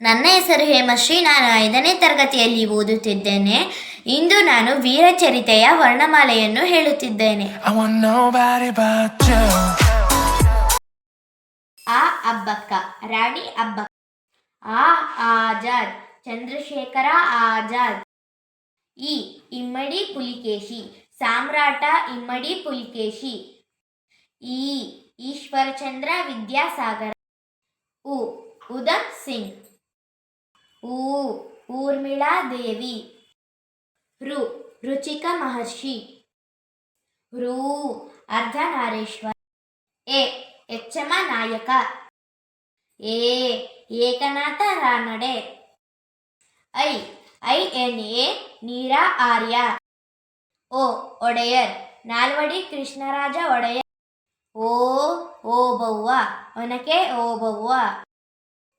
ನನ್ನ ಹೆಸರು ಹೇಮಶ್ರೀ ನಾನು ಐದನೇ ತರಗತಿಯಲ್ಲಿ ಓದುತ್ತಿದ್ದೇನೆ. ಇಂದು ನಾನು ವೀರಚರಿತೆಯ ವರ್ಣಮಾಲೆಯನ್ನು ಹೇಳುತ್ತಿದ್ದೇನೆ. ಆ ಅಬ್ಬಕ್ಕ ರಾಣಿ ಅಬ್ಬಕ್ಕ. ಆ ಆಜಾದ್ ಚಂದ್ರಶೇಖರ ಆಜಾದ್. ಈ ಇಮ್ಮಡಿ ಪುಲಿಕೇಶಿ ಸಾಮ್ರಾಟ ಇಮ್ಮಡಿ ಪುಲಿಕೇಶಿ. ಈ ಈಶ್ವರಚಂದ್ರ ವಿದ್ಯಾಸಾಗರ. ಉ ಉದತ್ ಸಿಂಗ್. ಊ, ಊರ್ಮಿಳಾ ದೇವಿ. ರು, ರುಚಿಕ ಮಹರ್ಷಿ. ರೂ, ಅರ್ಧನಾರೇಶ್ವರ. ಎ, ಎಚ್ಚಮ ನಾಯಕ. ಏ Eknath Ranade. I I N A Neera Arya. ಓ, ಒಡೆಯರ್. ನಾಲ್ವಡಿ ಕೃಷ್ಣರಾಜ ಒಡೆಯರ್. ಓ, ಓಬವ್ವ. ಒನಕೆ ಓಬವ್ವ.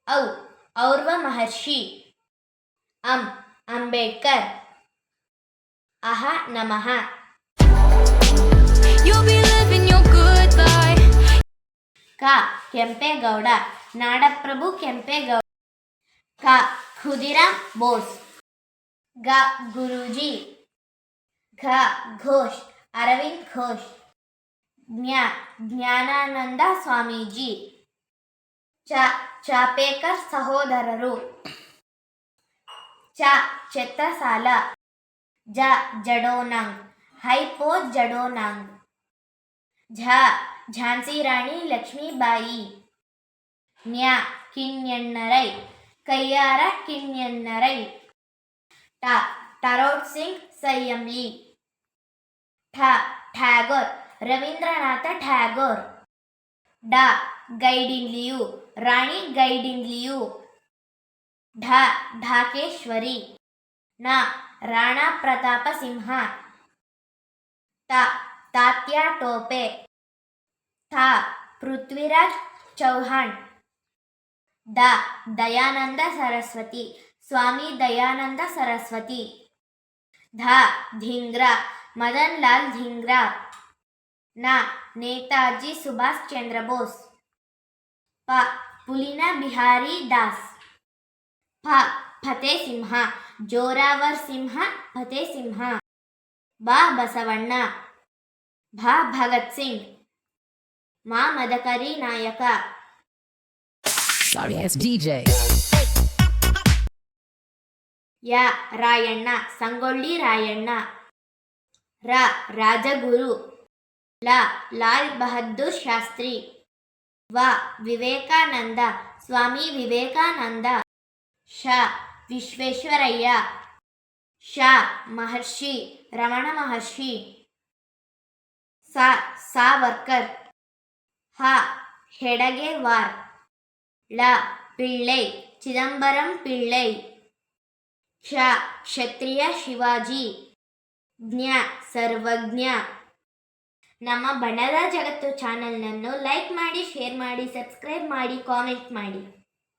ಔ ಔರ್ವ ಮಹರ್ಷಿ. ಅಂ ಅಂಬೇಡ್ಕರ್. ಅಹ ನಮಃ. ಕ ಕೆಂಪೇಗೌಡ. ನಾಡಪ್ರಭು ಕೆಂಪೇಗೌಡ. ಕ ಖುದಿರಾಮ್ ಬೋಸ್. ಗ ಗುರುಜಿ. ಘ ಘೋಷ್ ಅರವಿಂದ್ ಘೋಷ್. ಜ್ಞ ಜ್ಞಾನಾನಂದ ಸ್ವಾಮೀಜಿ. ಚ ಚಾಪೇಕರ್ ಸಹೋದರರು ಚ ಛತ್ರಸಾಲ ಜ ಜಡೋನಾಂಗ್ ಹೈಪೋ ಜಡೋನಾಂಗ್ ಝ ಝಾನ್ಸಿ ರಾಣಿ ಲಕ್ಷ್ಮೀಬಾಯಿ ನ್ಯ ಕಿಣ್ಯಣ್ಣರೈ ಕೈಯಾರ ಕಿಣ್ಯಣ್ಣರೈ ಟ ಟರೋಟ್ ಸಿಂಗ್ ಸಂಯಮ್ಲಿ ಠ ಠ್ಯಾಗೋರ್ ರವೀಂದ್ರನಾಥ ಠ್ಯಾಗೋರ್ ಡ ಗೈಡಿನ್ಲಿಯು ರಾಣಿ ಗೈಡಿನ್ಲಿಯು ಢ ಢಾಕೇಶ್ವರಿ ನ ರಾಣಾ ಪ್ರತಾಪ ಸಿಂಹ ತ ತಾತ್ಯಾ ಟೋಪೆ ಥ ಪೃಥ್ವಿರಾಜ್ ಚೌಹಾಣ್ ದ ದಯಾನಂದ ಸರಸ್ವತಿ ಸ್ವಾಮಿ ದಯಾನಂದ ಸರಸ್ವತಿ ಧ ಧಿಂಗ್ರ ಮದನ್ ಲಾಲ್ ಧಿಂಗ್ರ ನ ನೇತಾಜಿ ಸುಭಾಷ್ ಚಂದ್ರ ಬೋಸ್ ಪ ಪುಲಿನ ಬಿಹಾರಿ ದಾಸ್. ಪ ಫತೆ ಸಿಂಹ. ಜೋರಾವರ್ ಸಿಂಹ ಫತೆ ಸಿಂಹ. ಬ ಬಸವಣ್ಣ. ಭ ಭಗತ್ ಸಿಂಗ್. ಮಾ ಮದಕರಿ ನಾಯಕ. ಯ ರಾಯಣ್ಣ. ಸಂಗೊಳ್ಳಿ ರಾಯಣ್ಣ. ರ ರಾಜಗುರು. ಲ ಲಾಲ್ ಬಹದ್ದೂರ್ ಶಾಸ್ತ್ರಿ. ವ ವಿವೇಕಾನಂದ, ಸ್ವಾಮಿ ವಿವೇಕಾನಂದ, ಶ ವಿಶ್ವೇಶ್ವರಯ್ಯ, ಶ ಮಹರ್ಷಿ ರಮಣ ಮಹರ್ಷಿ, ಸ ಸಾವರ್ಕರ್, ಹ ಹೆಡಗೇವಾರ್, ಳ ಪಿಳ್ಳೈ, ಚಿದಂಬರಂ ಪಿಳ್ಳೈ, ಕ್ಷ ಕ್ಷತ್ರಿಯ ಶಿವಾಜಿ, ಜ್ಞ ಸರ್ವಜ್ಞ. ನಮ್ಮ ಬಣ್ಣದ ಜಗತ್ತು ಚಾನಲ್ನನ್ನು ಲೈಕ್ ಮಾಡಿ ಶೇರ್ ಮಾಡಿ ಸಬ್ಸ್ಕ್ರೈಬ್ ಮಾಡಿ ಕಾಮೆಂಟ್ ಮಾಡಿ.